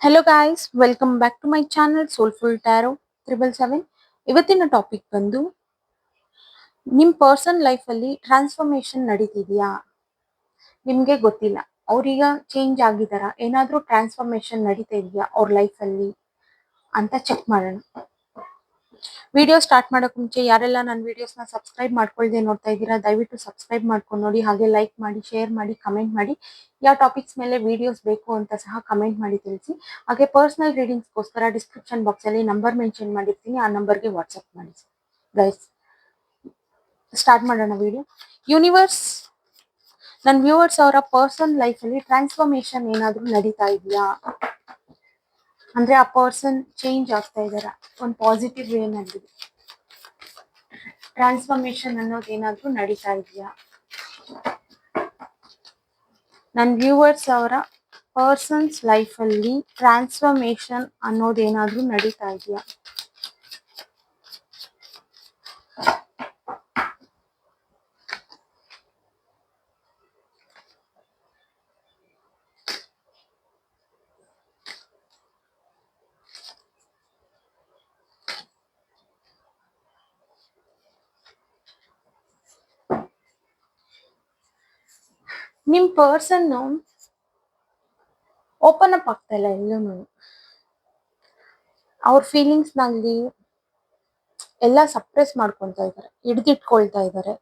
Hello guys welcome back to my channel soulful tarot triple seven ಇವತ್ತಿನ topic ಬಂದು ನಿಮ್ಮ person ಲೈಫಲ್ಲಿ transformation ನಡೀತಿದೆಯಾ? ನಿಮಗೆ ಗೊತ್ತಿಲ್ಲ. ಅವ್ರೀಗ ಚೇಂಜ್ ಆಗಿದಾರ? ಏನಾದರೂ ಟ್ರಾನ್ಸ್ಫಾರ್ಮೇಶನ್ ನಡೀತಾ ಇದೆಯಾ ಅವ್ರ ಲೈಫಲ್ಲಿ ಅಂತ ಚೆಕ್ ಮಾಡೋಣ. ವಿಡಿಯೋ ಸ್ಟಾರ್ಟ್ ಮಾಡೋಕೆ ಮುಂಚೆ ಯಾರೆಲ್ಲ ನನ್ನ ವಿಡಿಯೋಸ್ನ ಸಬ್ಸ್ಕ್ರೈಬ್ ಮಾಡ್ಕೊಳ್ದೆ ನೋಡ್ತಾ ಇದ್ದೀರಾ, ದಯವಿಟ್ಟು ಸಬ್ಸ್ಕ್ರೈಬ್ ಮಾಡ್ಕೊಂಡು ನೋಡಿ. ಹಾಗೆ ಲೈಕ್ ಮಾಡಿ ಶೇರ್ ಮಾಡಿ ಕಮೆಂಟ್ ಮಾಡಿ. ಯಾವ ಟಾಪಿಕ್ಸ್ ಮೇಲೆ ವಿಡಿಯೋಸ್ ಬೇಕು ಅಂತ ಸಹ ಕಮೆಂಟ್ ಮಾಡಿ ತಿಳಿಸಿ. ಹಾಗೆ ಪರ್ಸನಲ್ ರೀಡಿಂಗ್ಸ್ಗೋಸ್ಕರ ಡಿಸ್ಕ್ರಿಪ್ಷನ್ ಬಾಕ್ಸಲ್ಲಿ ನಂಬರ್ ಮೆನ್ಷನ್ ಮಾಡಿರ್ತೀನಿ. ಆ ನಂಬರ್ಗೆ ವಾಟ್ಸಪ್ ಮಾಡಿ ಗೈಸ್ ಸ್ಟಾರ್ಟ್ ಮಾಡೋಣ ವಿಡಿಯೋ ಯೂನಿವರ್ಸ್ ನನ್ನ ವ್ಯೂವರ್ಸ್ ಅವರ ಪರ್ಸನ್ ಲೈಫಲ್ಲಿ ಟ್ರಾನ್ಸ್ಫಾರ್ಮೇಶನ್ ಏನಾದರೂ ನಡೀತಾ ಇದೆಯಾ? ಅಂದ್ರೆ ಆ ಪರ್ಸನ್ ಚೇಂಜ್ ಆಗ್ತಾ ಇದಾರ. ಒಂದು ಪಾಸಿಟಿವ್ ವೇನಲ್ಲಿ ಟ್ರಾನ್ಸ್ಫಾರ್ಮೇಶನ್ ಅನ್ನೋದು ಏನಾದರೂ ನಡೀತಾ ಇದೆಯಾ? ನನ್ನ ವ್ಯೂವರ್ಸ್ ಅವರ ಪರ್ಸನ್ಸ್ ಲೈಫ್ ಅಲ್ಲಿ ಟ್ರಾನ್ಸ್ಫಾರ್ಮೇಶನ್ ಅನ್ನೋದೇನಾದ್ರೂ ನಡೀತಾ ಇದೆಯಾ? ನಿಮ್ ಪರ್ಸನ್ ಓಪನ್ ಅಪ್ ಆಗ್ತಾ ಇಲ್ಲ ಎಲ್ಲೂ ಅವ್ರ ಫೀಲಿಂಗ್ಸ್ನಲ್ಲಿ ಎಲ್ಲ ಸಪ್ರೆಸ್ ಮಾಡ್ಕೊತಾ ಇದ್ದಾರೆ ಹಿಡ್ದಿಟ್ಕೊಳ್ತಾ ಇದ್ದಾರೆ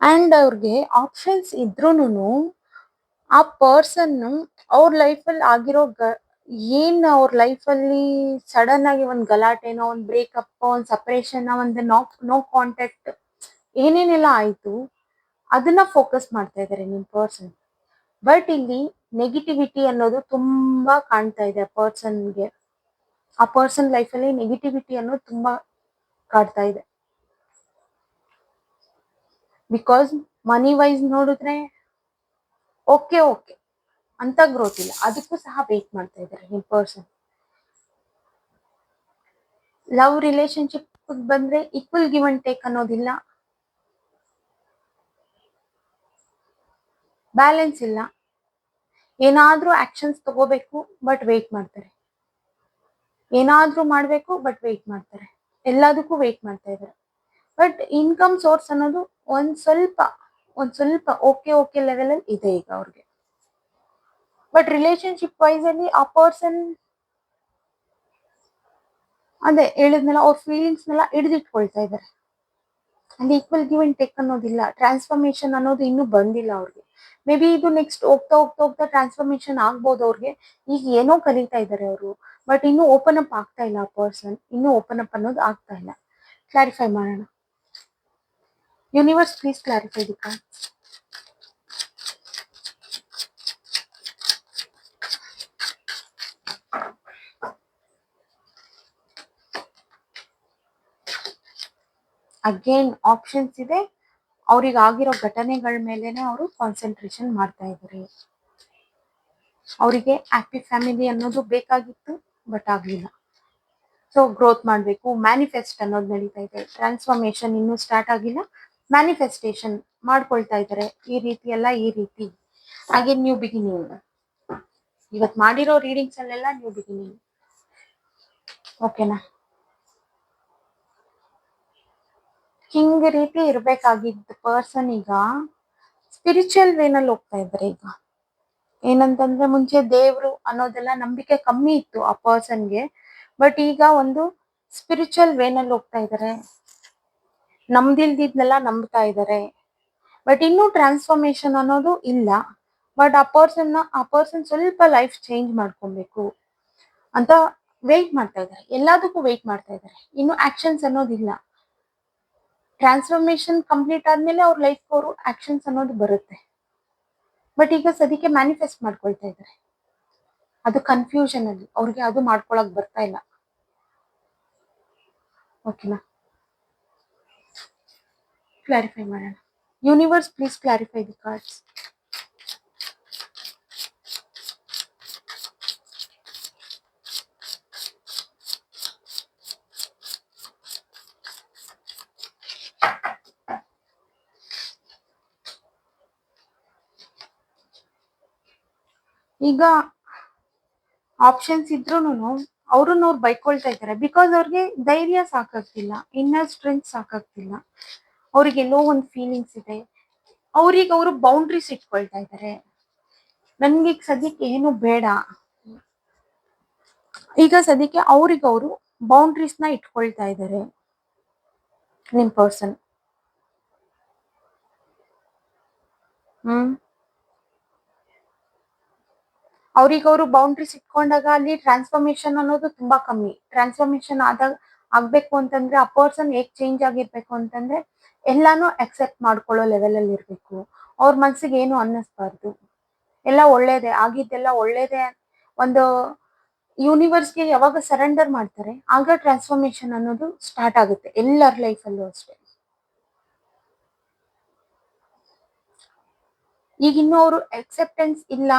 ಆ್ಯಂಡ್ ಅವ್ರಿಗೆ ಆಪ್ಷನ್ಸ್ ಇದ್ರೂನು ಆ ಪರ್ಸನ್ ಅವ್ರ ಲೈಫಲ್ಲಿ ಆಗಿರೋ ಗ, ಏನು ಅವ್ರ ಲೈಫಲ್ಲಿ ಸಡನ್ ಆಗಿ ಒಂದು ಗಲಾಟೆನೋ, ಒಂದು ಬ್ರೇಕಪ್ ಒಂದು ಸಪರೇಷನ್ ಒಂದು ನೋ ನೋ ಕಾಂಟ್ಯಾಕ್ಟ್ ಏನೇನೆಲ್ಲ ಆಯ್ತು ಅದನ್ನ ಫೋಕಸ್ ಮಾಡ್ತಾ ಇದ್ದಾರೆ ನಿಮ್ ಪರ್ಸನ್ ಬಟ್ ಇಲ್ಲಿ ನೆಗೆಟಿವಿಟಿ ಅನ್ನೋದು ತುಂಬಾ ಕಾಣ್ತಾ ಇದೆ ಆ ಪರ್ಸನ್ಗೆ ಆ ಪರ್ಸನ್ ಲೈಫಲ್ಲಿ ನೆಗೆಟಿವಿಟಿ ಅನ್ನೋದು ತುಂಬಾ ಕಾಡ್ತಾ ಇದೆ. ಬಿಕಾಸ್ ಮನಿ ವೈಸ್ ನೋಡಿದ್ರೆ ಓಕೆ ಓಕೆ ಅಂತ ಗ್ರೋತ್ ಇಲ್ಲ. ಅದಕ್ಕೂ ಸಹ ವೇಟ್ ಮಾಡ್ತಾ ಇದ್ದಾರೆ ನಿಮ್ ಪರ್ಸನ್ ಲವ್ ರಿಲೇಶನ್ಶಿಪ್ ಬಂದ್ರೆ ಈಕ್ವಲ್ ಗಿವ್ ಅಂಡ್ ಟೇಕ್ ಅನ್ನೋದಿಲ್ಲ. ಬ್ಯಾಲೆನ್ಸ್ ಇಲ್ಲ. ಏನಾದ್ರೂ ಆಕ್ಷನ್ಸ್ ತಗೋಬೇಕು ಬಟ್ ವೇಟ್ ಮಾಡ್ತಾರೆ. ಏನಾದ್ರೂ ಮಾಡ್ಬೇಕು ಬಟ್ ವೇಟ್ ಮಾಡ್ತಾರೆ. ಎಲ್ಲದಕ್ಕೂ ವೇಟ್ ಮಾಡ್ತಾ ಇದ್ದಾರೆ. ಬಟ್ ಇನ್ಕಮ್ ಸೋರ್ಸ್ ಅನ್ನೋದು ಒಂದ್ ಸ್ವಲ್ಪ ಒಂದ್ ಸ್ವಲ್ಪ ಓಕೆ ಓಕೆ ಲೆವೆಲ್ ಅಲ್ಲಿ ಇದೆ ಈಗ ಅವ್ರಿಗೆ. ಬಟ್ ರಿಲೇಶನ್ಶಿಪ್ ವೈಸ್ ಅಲ್ಲಿ ಆ ಪರ್ಸನ್ ಅದೇ ಹೇಳಿದ್ನೆಲ್ಲ, ಅವ್ರ ಫೀಲಿಂಗ್ಸ್ ನೆಲ್ಲ ಹಿಡಿದಿಟ್ಕೊಳ್ತಾ ಇದ್ದಾರೆ. ಅಲ್ಲಿ ಈಕ್ವಲ್ ಗಿವ್ ಅಂಡ್ ಟೇಕ್ ಅನ್ನೋದಿಲ್ಲ. ಟ್ರಾನ್ಸ್ಫಾರ್ಮೇಶನ್ ಅನ್ನೋದು ಇನ್ನೂ ಬಂದಿಲ್ಲ ಅವ್ರಿಗೆ. ಮೇ ಬಿ ಇದು ನೆಕ್ಸ್ಟ್ ಹೋಗ್ತಾ ಹೋಗ್ತಾ ಹೋಗ್ತಾ ಟ್ರಾನ್ಸ್ಫಾರ್ಮೇಶನ್ ಆಗ್ಬೋದು ಅವ್ರಿಗೆ. ಈಗ ಏನೋ ಕಲಿತಾ ಇದ್ದಾರೆ ಅವರು. ಬಟ್ ಇನ್ನೂ ಓಪನ್ ಅಪ್ ಆಗ್ತಾ ಇಲ್ಲ ಆ ಪರ್ಸನ್ ಇನ್ನೂ ಓಪನ್ ಅಪ್ ಅನ್ನೋದು ಆಗ್ತಾ ಇಲ್ಲ. ಕ್ಲಾರಿಫೈ ಮಾಡೋಣ. Universe please clarify the again options ಇದೆ. ಅವ್ರಿಗೆ ಆಗಿರೋ ಘಟನೆಗಳ ಮೇಲೆನೆ ಅವರು ಕಾನ್ಸಂಟ್ರೇಷನ್ ಮಾಡ್ತಾ ಇದ್ದಾರೆ. ಅವರಿಗೆ ಹ್ಯಾಪಿ ಫ್ಯಾಮಿಲಿ ಅನ್ನೋದು ಬೇಕಾಗಿತ್ತು ಬಟ್ ಆಗ್ಲಿಲ್ಲ. ಸೊ ಗ್ರೋತ್ ಮಾಡಬೇಕು. ಮ್ಯಾನಿಫೆಸ್ಟ್ ಅನ್ನೋದು ನಡೀತಾ ಇದೆ. ಟ್ರಾನ್ಸ್ಫಾರ್ಮೇಶನ್ ಇನ್ನೂ ಸ್ಟಾರ್ಟ್ ಆಗಿಲ್ಲ. ಮ್ಯಾನಿಫೆಸ್ಟೇಷನ್ ಮಾಡ್ಕೊಳ್ತಾ ಇದ್ದಾರೆ. ಈ ರೀತಿ ಎಲ್ಲ ಈ ರೀತಿ. ಹಾಗೆ ನ್ಯೂ ಬಿಗಿನಿಂಗ್ ಇವತ್ತು ಮಾಡಿರೋ ರೀಡಿಂಗ್ಸ್ ಅಲ್ಲೆಲ್ಲ ನ್ಯೂ ಬಿಗಿನಿಂಗ್ ಓಕೆನಾ ಹಿಂಗ್ ರೀತಿ ಇರ್ಬೇಕಾಗಿದ್ದ ಪರ್ಸನ್ ಈಗ ಸ್ಪಿರಿಚುವಲ್ ವೇನಲ್ಲಿ ಹೋಗ್ತಾ ಇದ್ದಾರೆ ಈಗ. ಏನಂತಂದ್ರೆ ಮುಂಚೆ ದೇವ್ರು ಅನ್ನೋದೆಲ್ಲ ನಂಬಿಕೆ ಕಮ್ಮಿ ಇತ್ತು ಆ ಪರ್ಸನ್ಗೆ ಬಟ್ ಈಗ ಒಂದು ಸ್ಪಿರಿಚುವಲ್ ವೇನಲ್ಲಿ ಹೋಗ್ತಾ ಇದ್ದಾರೆ ನಮ್ದಿಲ್ದಿದ್ನೆಲ್ಲ ನಂಬ್ತಾ ಇದ್ದಾರೆ ಬಟ್ ಇನ್ನೂ ಟ್ರಾನ್ಸ್ಫಾರ್ಮೇಶನ್ ಅನ್ನೋದು ಇಲ್ಲ. ಬಟ್ ಆ ಪರ್ಸನ್ ಆ ಪರ್ಸನ್ ಸ್ವಲ್ಪ ಲೈಫ್ ಚೇಂಜ್ ಮಾಡ್ಕೊಬೇಕು ಅಂತ ವೇಟ್ ಮಾಡ್ತಾ ಇದ್ದಾರೆ ಎಲ್ಲದಕ್ಕೂ ವೇಟ್ ಮಾಡ್ತಾ ಇದ್ದಾರೆ ಇನ್ನು ಆಕ್ಷನ್ಸ್ ಅನ್ನೋದಿಲ್ಲ. ಟ್ರಾನ್ಸ್ಫಾರ್ಮೇಶನ್ ಕಂಪ್ಲೀಟ್ ಆದ್ಮೇಲೆ ಅವ್ರ ಲೈಫ್ ಅವರು ಆಕ್ಷನ್ಸ್ ಅನ್ನೋದು ಬರುತ್ತೆ. ಬಟ್ ಈಗ ಸದ್ಯಕ್ಕೆ ಮ್ಯಾನಿಫೆಸ್ಟ್ ಮಾಡ್ಕೊಳ್ತಾ ಇದ್ದಾರೆ ಅದು ಕನ್ಫ್ಯೂಷನ್ ಅಲ್ಲಿ. ಅವ್ರಿಗೆ ಅದು ಮಾಡ್ಕೊಳಕ್ ಬರ್ತಾ ಇಲ್ಲ. ಓಕೆನಾ ಕ್ಲಾರಿಫೈ ಮಾಡೋಣ. Universe please clarify the cards ಈಗ ಆಪ್ಷನ್ಸ್ ಇದ್ರೂನು ಅವ್ರನ್ನ ಅವ್ರು ಬೈಕೊಳ್ತಾ ಇದ್ದಾರೆ ಬಿಕಾಸ್ ಅವ್ರಿಗೆ ಧೈರ್ಯ ಸಾಕಾಗ್ತಿಲ್ಲ. Inner strength ಸಾಕಾಗ್ತಿಲ್ಲ. ಅವ್ರಿಗೆ ಎಲ್ಲೋ ಒಂದು ಫೀಲಿಂಗ್ಸ್ ಇದೆ. ಅವ್ರಿಗೆ ಅವರು ಬೌಂಡ್ರೀಸ್ ಇಟ್ಕೊಳ್ತಾ ಇದ್ದಾರೆ ನನ್ಗೆ ಸದ್ಯಕ್ಕೆ ಏನು ಬೇಡ. ಈಗ ಸದ್ಯಕ್ಕೆ ಅವ್ರಿಗೆ ಅವರು ಬೌಂಡ್ರೀಸ್ನ ಇಟ್ಕೊಳ್ತಾ ಇದ್ದಾರೆ ನಿಮ್ ಪರ್ಸನ್ ಹ್ಮ್. ಅವ್ರಿಗೆ ಅವರು ಬೌಂಡ್ರೀಸ್ ಇಟ್ಕೊಂಡಾಗ ಅಲ್ಲಿ ಟ್ರಾನ್ಸ್ಫಾರ್ಮೇಶನ್ ಅನ್ನೋದು ತುಂಬಾ ಕಮ್ಮಿ. ಟ್ರಾನ್ಸ್ಫಾರ್ಮೇಶನ್ ಆದಾಗ ಆಗ್ಬೇಕು ಅಂತಂದ್ರೆ ಆ ಪರ್ಸನ್ ಹೇಗ್ ಚೇಂಜ್ ಆಗಿರ್ಬೇಕು ಅಂತಂದ್ರೆ ಎಲ್ಲಾನು ಅಕ್ಸೆಪ್ಟ್ ಮಾಡ್ಕೊಳ್ಳೋ ಲೆವೆಲ್ ಅಲ್ಲಿ ಇರ್ಬೇಕು. ಅವ್ರ ಮನ್ಸಿಗೆ ಏನು ಅನ್ನಿಸ್ಬಾರ್ದು. ಎಲ್ಲ ಒಳ್ಳೇದೇ, ಆಗಿದ್ದೆಲ್ಲ ಒಳ್ಳೇದೇ ಒಂದು ಯೂನಿವರ್ಸ್ಗೆ ಯಾವಾಗ ಸರೆಂಡರ್ ಮಾಡ್ತಾರೆ, ಆಗ ಟ್ರಾನ್ಸ್ಫಾರ್ಮೇಶನ್ ಅನ್ನೋದು ಸ್ಟಾರ್ಟ್ ಆಗುತ್ತೆ. ಎಲ್ಲರ ಲೈಫಲ್ಲೂ ಅಷ್ಟೇ. ಈಗ ಇನ್ನು ಅವರು ಅಕ್ಸೆಪ್ಟೆನ್ಸ್ ಇಲ್ಲ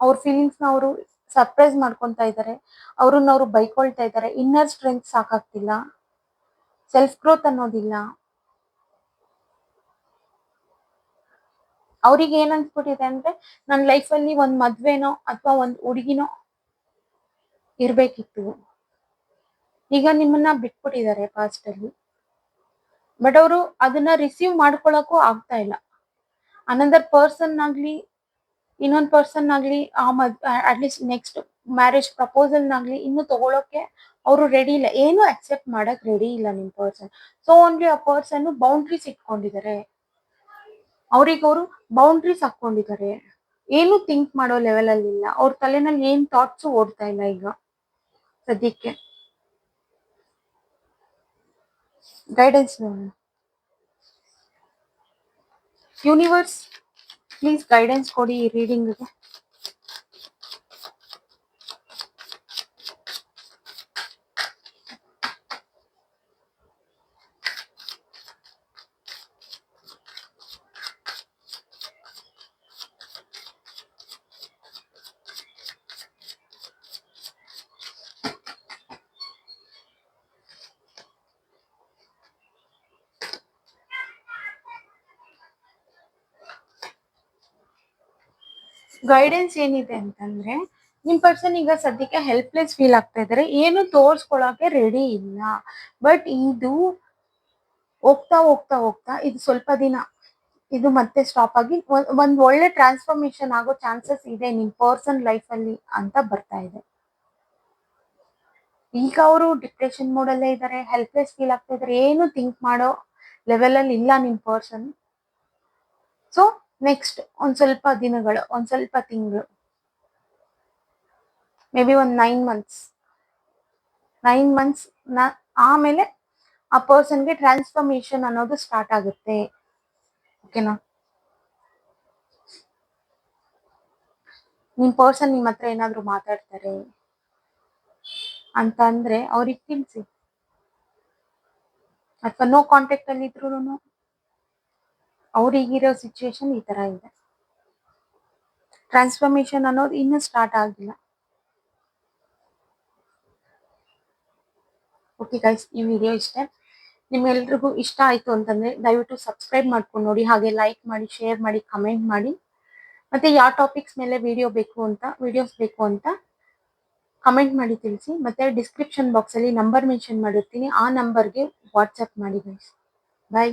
ಅವ್ರ ಫೀಲಿಂಗ್ಸ್ನ ಅವರು ಸರ್ಪ್ರೈಸ್ ಮಾಡ್ಕೊಂತ ಇದ್ದಾರೆ ಅವ್ರನ್ನ ಅವರು ಬೈಕೊಳ್ತಾ ಇದ್ದಾರೆ ಇನ್ನರ್ ಸ್ಟ್ರೆಂತ್ ಸಾಕಾಗ್ತಿಲ್ಲ. ಸೆಲ್ಫ್ ಗ್ರೋತ್ ಅನ್ನೋದಿಲ್ಲ. ಅವ್ರಿಗೆ ಏನ್ ಅನ್ಸ್ಬಿಟ್ಟಿದೆ ಅಂದ್ರೆ ನನ್ನ ಲೈಫಲ್ಲಿ ಒಂದ್ ಮದ್ವೆನೋ ಅಥವಾ ಒಂದ್ ಹುಡುಗಿನೋ ಇರ್ಬೇಕಿತ್ತು. ಈಗ ನಿಮ್ಮನ್ನ ಬಿಟ್ಬಿಟ್ಟಿದ್ದಾರೆ ಪಾಸ್ಟ್ ಅಲ್ಲಿ. ಬಟ್ ಅವರು ಅದನ್ನ ರಿಸೀವ್ ಮಾಡ್ಕೊಳಕ್ಕೂ ಆಗ್ತಾ ಇಲ್ಲ. ಅನದರ್ ಪರ್ಸನ್ ಆಗ್ಲಿ ಇನ್ನೊಂದ್ ಪರ್ಸನ್ ಆಗ್ಲಿ, ಆ ಮದ್ at least next marriage proposal ನಾಗ್ಲಿ ಇನ್ನು ತಗೊಳಕ್ಕೆ ಅವರು ರೆಡಿ ಇಲ್ಲ. ಏನು ಅಕ್ಸೆಪ್ಟ್ ಮಾಡಕ್ ರೆಡಿ ಇಲ್ಲ ನಿಮ್ ಪರ್ಸನ್ ಸೊ ಓನ್ಲಿ ಆ ಪರ್ಸನ್ ಬೌಂಡ್ರೀಸ್ ಇಟ್ಕೊಂಡಿದ್ದಾರೆ ಅವ್ರಿಗೆ ಅವರು ಬೌಂಡ್ರೀಸ್ ಹಾಕೊಂಡಿದ್ದಾರೆ ಏನು ಥಿಂಕ್ ಮಾಡೋ ಲೆವೆಲ್ ಅಲ್ಲಿ ಇಲ್ಲ. ಅವ್ರ ತಲೆನಲ್ಲಿ ಏನ್ ಥಾಟ್ಸ್ ಓಡ್ತಾ ಇಲ್ಲ ಈಗ ಸದ್ಯಕ್ಕೆ. ಗೈಡೆನ್ಸ್ ಯೂನಿವರ್ಸ್ ಪ್ಲೀಸ್ ಗೈಡೆನ್ಸ್ ಕೊಡಿ ಈ ರೀಡಿಂಗ್ಗೆ ಗೈಡೆನ್ಸ್ ಏನಿದೆ ಅಂತಂದ್ರೆ, ನಿಮ್ ಪರ್ಸನ್ ಈಗ ಸದ್ಯಕ್ಕೆ ಹೆಲ್ಪ್ಲೆಸ್ ಫೀಲ್ ಆಗ್ತಾ ಇದಾರೆ, ಏನು ತೋರ್ಸ್ಕೊಳಕ್ಕೆ ರೆಡಿ ಇಲ್ಲ. ಬಟ್ ಇದು ಹೋಗ್ತಾ ಹೋಗ್ತಾ ಹೋಗ್ತಾ, ಇದು ಸ್ವಲ್ಪ ದಿನ, ಇದು ಮತ್ತೆ ಸ್ಟಾಪ್ ಆಗಿ ಒಂದ್- ಒಳ್ಳೆ ಟ್ರಾನ್ಸ್ಫಾರ್ಮೇಶನ್ ಆಗೋ ಚಾನ್ಸಸ್ ಇದೆ ನಿಮ್ ಪರ್ಸನ್ ಲೈಫ್ ಅಲ್ಲಿ ಅಂತ ಬರ್ತಾ ಇದೆ. ಈಗ ಅವರು ಡಿಪ್ರೆಷನ್ ಮೋಡಲ್ಲೇ ಇದ್ದಾರೆ ಹೆಲ್ಪ್ಲೆಸ್ ಫೀಲ್ ಆಗ್ತಾ ಇದಾರೆ, ಏನು ಥಿಂಕ್ ಮಾಡೋ ಲೆವೆಲ್ ಅಲ್ಲಿ ಇಲ್ಲ ನಿಮ್ ಪರ್ಸನ್ ಸೊ ನೆಕ್ಸ್ಟ್ ಒಂದ್ ಸ್ವಲ್ಪ ದಿನಗಳು, ಒಂದ್ ಸ್ವಲ್ಪ ತಿಂಗಳು. ಮೇ ಬಿ ಒಂದ್ ನೈನ್ ಮಂತ್ಸ್ ನೈನ್ ಮಂತ್ಸ್ನ ಆಮೇಲೆ ಆ ಪರ್ಸನ್ಗೆ ಟ್ರಾನ್ಸ್ಫಾರ್ಮೇಶನ್ ಅನ್ನೋದು ಸ್ಟಾರ್ಟ್ ಆಗುತ್ತೆ. ಓಕೆನಾ ನಿಮ್ ಪರ್ಸನ್ ನಿಮ್ಮ ಹತ್ರ ಏನಾದ್ರು ಮಾತಾಡ್ತಾರೆ ಅಂತ ಅಂದ್ರೆ ಅವ್ರಿಗೆ ತಿಳಿಸಿ. ಅಥವಾ ನೋ ಕಾಂಟ್ಯಾಕ್ಟ್ ಅಲ್ಲಿ ಇದ್ರು ಅವ್ರಿಗಿರೋ ಸಿಚುವೇಶನ್ ಈ ತರ ಇದೆ. ಟ್ರಾನ್ಸ್ಫಾರ್ಮೇಶನ್ ಅನ್ನೋದು ಇನ್ನೂ ಸ್ಟಾರ್ಟ್ ಆಗಿಲ್ಲ. ಓಕೆ ಗೈಸ್ ಈ ವಿಡಿಯೋ ಇಷ್ಟೇ. ನಿಮ್ಗೆಲ್ರಿಗೂ ಇಷ್ಟ ಆಯ್ತು ಅಂತಂದ್ರೆ ದಯವಿಟ್ಟು ಸಬ್ಸ್ಕ್ರೈಬ್ ಮಾಡ್ಕೊಂಡು ನೋಡಿ, ಹಾಗೆ ಲೈಕ್ ಮಾಡಿ ಶೇರ್ ಮಾಡಿ ಕಮೆಂಟ್ ಮಾಡಿ. ಮತ್ತೆ ಯಾವ ಟಾಪಿಕ್ಸ್ ಮೇಲೆ ವಿಡಿಯೋ ಬೇಕು ಅಂತ ವಿಡಿಯೋಸ್ ಬೇಕು ಅಂತ ಕಮೆಂಟ್ ಮಾಡಿ ತಿಳಿಸಿ. ಮತ್ತೆ ಡಿಸ್ಕ್ರಿಪ್ಷನ್ ಬಾಕ್ಸ್ ಅಲ್ಲಿ ನಂಬರ್ ಮೆನ್ಷನ್ ಮಾಡಿರ್ತೀನಿ. ಆ ನಂಬರ್ಗೆ ವಾಟ್ಸ್ಆಪ್ ಮಾಡಿ ಗೈಸ್ ಬಾಯ್